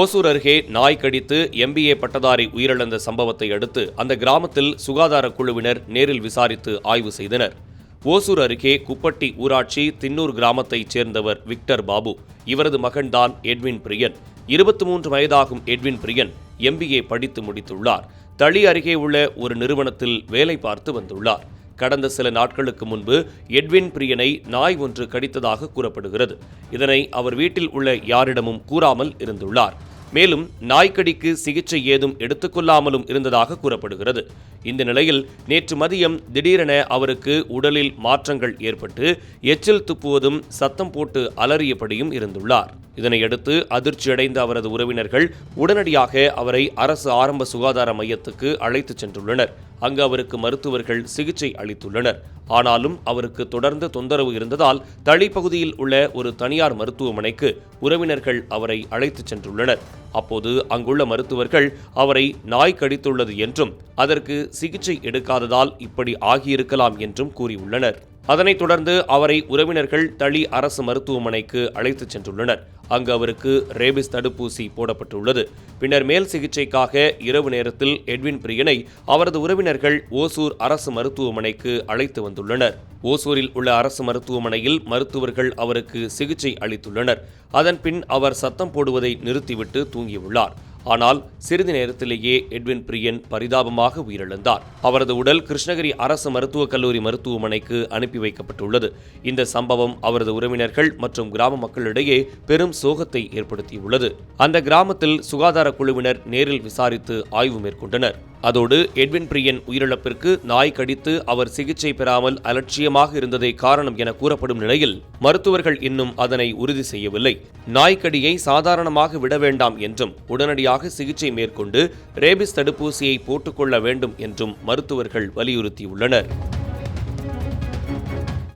ஓசூர் அருகே நாய் கடித்து எம்பிஏ பட்டதாரி உயிரிழந்த சம்பவத்தை அடுத்து அந்த கிராமத்தில் சுகாதார குழுவினர் நேரில் விசாரித்து ஆய்வு செய்தனர். ஓசூர் அருகே குப்பட்டி ஊராட்சி தின்னூர் கிராமத்தைச் சேர்ந்தவர் விக்டர் பாபு. இவரது மகன்தான் எட்வின் பிரியன். இருபத்தி மூன்று வயதாகும் எட்வின் பிரியன் எம்பிஏ படித்து முடித்துள்ளார். தளி அருகே உள்ள ஒரு நிறுவனத்தில் வேலை பார்த்து வந்துள்ளார். கடந்த சில நாட்களுக்கு முன்பு எட்வின் பிரியனை நாய் ஒன்று கடித்ததாக கூறப்படுகிறது. இதனை அவர் வீட்டில் உள்ள யாரிடமும் கூறாமல் இருந்துள்ளார். மேலும் நாய்க்கடிக்கு சிகிச்சை ஏதும் எடுத்துக்கொள்ளாமலும் இருந்ததாக கூறப்படுகிறது. இந்த நிலையில் நேற்று மதியம் திடீரென அவருக்கு உடலில் மாற்றங்கள் ஏற்பட்டு எச்சில் துப்புவதும் சத்தம் போட்டு அலறியபடியும் இருந்துள்ளார். இதனையடுத்து அதிர்ச்சியடைந்த அவரது உறவினர்கள் உடனடியாக அவரை அரசு ஆரம்ப சுகாதார மையத்துக்கு அழைத்துச் சென்றுள்ளனர். அங்கு அவருக்கு மருத்துவர்கள் சிகிச்சை அளித்துள்ளனர். ஆனாலும் அவருக்கு தொடர்ந்து தொந்தரவு இருந்ததால் தளி பகுதியில் உள்ள ஒரு தனியார் மருத்துவமனைக்கு உறவினர்கள் அவரை அழைத்துச் சென்றுள்ளனர். அப்போது அங்குள்ள மருத்துவர்கள் அவரை நாய் கடித்துள்ளது என்றும் அதற்கு சிகிச்சை எடுக்காததால் இப்படி ஆகியிருக்கலாம் என்றும் கூறியுள்ளனர். அதனைத் தொடர்ந்து அவரை உறவினர்கள் தளி அரசு மருத்துவமனைக்கு அழைத்துச் சென்றுள்ளனர். அங்கு அவருக்கு ரேபிஸ் தடுப்பூசி போடப்பட்டுள்ளது. பின்னர் மேல் சிகிச்சைக்காக இரவு நேரத்தில் எட்வின் பிரியனை அவரது உறவினர்கள் ஓசூர் அரசு மருத்துவமனைக்கு அழைத்து வந்துள்ளனர். ஓசூரில் உள்ள அரசு மருத்துவமனையில் மருத்துவர்கள் அவருக்கு சிகிச்சை அளித்துள்ளனர். அதன்பின் அவர் சத்தம் போடுவதை நிறுத்திவிட்டு தூங்கியுள்ளார். ஆனால் சிறிது நேரத்திலேயே எட்வின் பிரியன் பரிதாபமாக உயிரிழந்தார். அவரது உடல் கிருஷ்ணகிரி அரசு மருத்துவக் கல்லூரி மருத்துவமனைக்கு அனுப்பி வைக்கப்பட்டுள்ளது. இந்த சம்பவம் அவரது உறவினர்கள் மற்றும் கிராம மக்களிடையே பெரும் சோகத்தை ஏற்படுத்தியுள்ளது. அந்த கிராமத்தில் சுகாதார குழுவினர் நேரில் விசாரித்து ஆய்வு மேற்கொண்டனர். அதோடு எட்வின் பிரியன் உயிரிழப்பிற்கு நாய் கடித்து அவர் சிகிச்சை பெறாமல் அலட்சியமாக இருந்ததே காரணம் என கூறப்படும் நிலையில் மருத்துவர்கள் இன்னும் அதனை உறுதி செய்யவில்லை. நாய்க்கடியை சாதாரணமாக விட வேண்டாம் என்றும் உடனடியாக சிகிச்சை மேற்கொண்டு ரேபிஸ் தடுப்பூசியை போட்டுக்கொள்ள வேண்டும் என்றும் மருத்துவர்கள் வலியுறுத்தியுள்ளனர்.